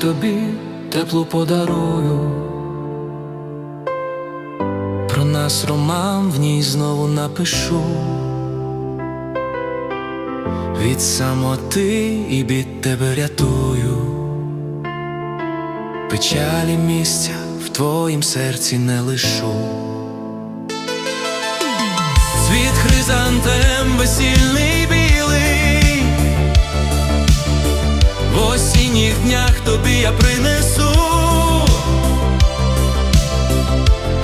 тобі теплу подарую. Про нас роман в ній знову напишу. Від самоти і від тебе рятую. Печалі місця в твоїм серці не лишу. Світ хризантем весільний осінніх днях тобі я принесу.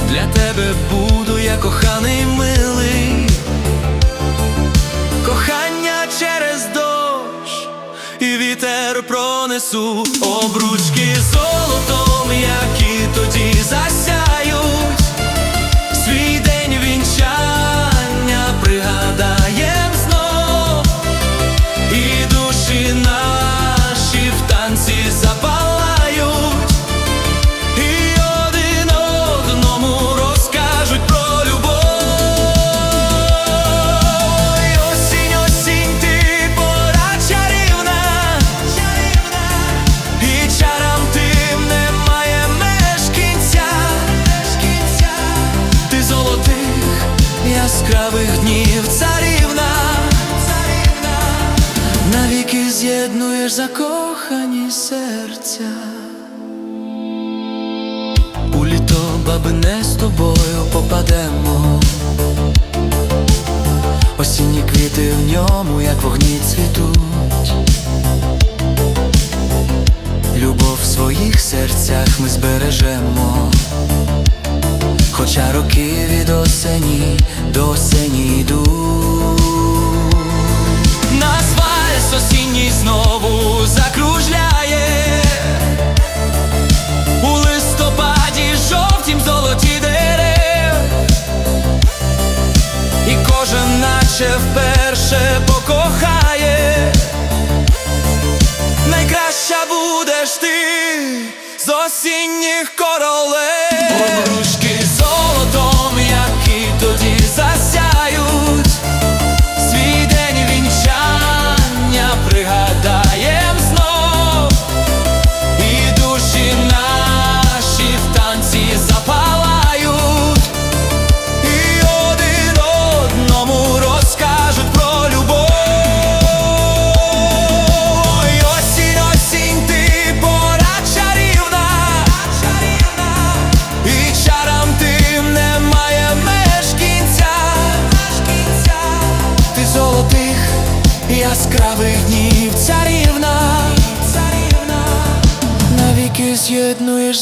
Для тебе буду я коханий милий, кохання через дощ і вітер пронесу обручки золотом, які тоді засяють. Яскравих днів царівна, царівна, навіки з'єднуєш закохані серця. У літо баби не з тобою попадемо. Осінні квіти в ньому, як вогні цвітуть. Любов в своїх серцях ми збережемо. Хоча роки від осені до осені йдуть Нас вальс осінній знову закружляє. У листопаді жовтім золоті дерев І кожен наче вперше покохає. Найкраща будеш ти з осінніх королев Обручки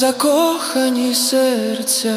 закохані серця